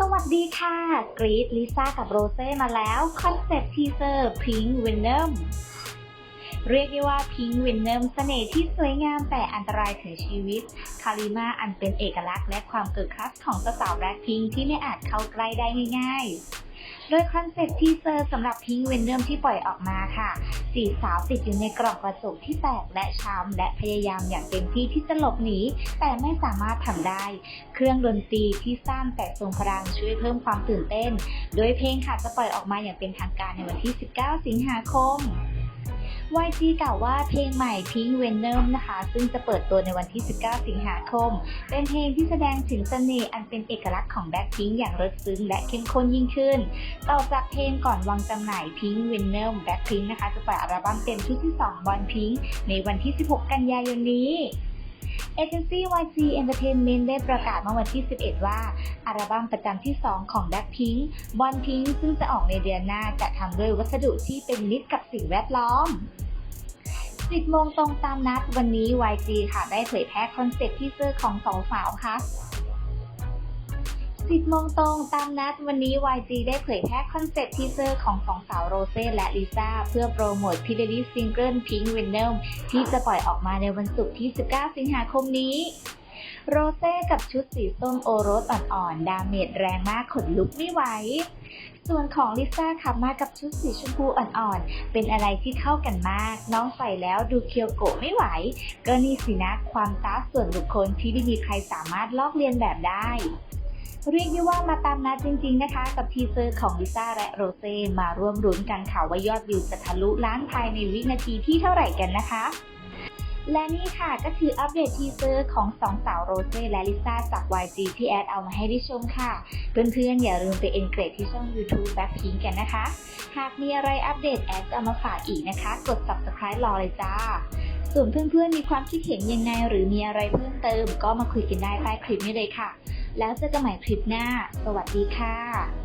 สวัสดีค่ะ กรีดลิซ่ากับโรเซ่มาแล้ว คอนเซ็ปต์ทีเซอร์พิง k ์วินเนมเรียกได้ว่าพิง k ์วินเนมเสน่ห์ที่สวยงามแต่อันตรายถึงชีวิต คาริมาอันเป็นเอกลักษณ์และความเกิดคลัสของสาวแบล็คพิงที่ไม่อาจเข้าใกล้ได้ง่ายๆ โดยคอนเซ็ปต์ทีเซอร์สำหรับพิงเวนเดิมที่ปล่อยออกมาค่ะสี่สาวติดอยู่ในกล่องกระจกที่แตกและช้ำและพยายามอย่างเต็มที่ที่จะหลบหนี แต่ไม่สามารถทำได้ เครื่องดนตรีที่สร้างแต่ทรงพลังช่วยเพิ่มความตื่นเต้น โดยเพลงค่ะจะปล่อยออกมาอย่างเป็นทางการในวันที่ 19 สิงหาคม YG กล่าวว่าเพลงใหม่ Pink Venom นะคะ ซึ่งจะเปิดตัวในวันที่ 19 สิงหาคม เป็นเพลงที่แสดงถึงเสน่ห์อันเป็นเอกลักษณ์ของ Blackpink อย่างลึกซึ้งและเข้มข้นยิ่งขึ้น ต่อจากเพลงก่อนวางจำหน่าย Pink Venom Blackpink นะคะ จะปล่อยอัลบั้มเต็มชุดที่ 2 Born Pink ในวันที่ 16 กันยายนนี้เอเจนซี่ YG Entertainment ได้ประกาศเมื่อวันที่ 11 ว่า อัลบั้มประจำที่ 2 ของ Blackpink Born Pink ซึ่งจะออกในเดือนหน้าจะทำด้วยวัสดุที่เป็นมิตรกับสิ่งแวดล้อม 10โมงตรงตามนัดวันนี้ YG ค่ะได้เผยแพร่คอนเซ็ปต์ที่เสื้อของสองสาวค่ะ10โมงตรงตามนัดวันนี้ YG ได้เผยแพร่คอนเซ็ปต์ทีเซอร์ของสองสาวโรเซ่และลิซ่าเพื่อโปรโมทพิเดลิสซิงเกิล Pink Venom ที่จะปล่อยออกมาในวันศุกร์ที่ 19 สิงหาคมนี้ โรเซ่กับชุดสีส้มโอรสอ่อนๆ ดาเมจแรงมากขนลุกไม่ไหว ส่วนของลิซ่าขับมากับชุดสีชมพูอ่อนๆ เป็นอะไรที่เข้ากันมาก น้องใส่แล้วดูเคียวโกะไม่ไหว ก็นี่สินะความตาส่วนบุคคลที่ไม่มีใครสามารถลอกเลียนแบบได้เรียกได้ว่ามาตามนัดจริง ๆ นะคะ กับทีเซอร์ของลิซ่าและโรเซ่มาร่วมรุ้นกันค่ะว่ายอดวิวจะทะลุล้านภายในวินาทีที่เท่าไหร่กันนะคะ และนี่ค่ะก็คืออัปเดตทีเซอร์ของสองสาวโรเซ่และลิซ่าจาก YG ที่แอดเอามาให้ได้ชมค่ะ เพื่อนๆ อย่าลืมไปเอนเกรดที่ช่อง YouTube Blackpink กันนะคะ หากมีอะไรอัปเดตแอดจะเอามาฝากอีกนะคะ กด subscribe รอเลยจ้า ส่วนเพื่อนๆ มีความคิดเห็นยังไงหรือมีอะไรเพิ่มเติม ก็มาคุยกันได้ใต้คลิปนี้เลยค่ะ แล้วเจอกันใหม่คลิปหน้า สวัสดีค่ะ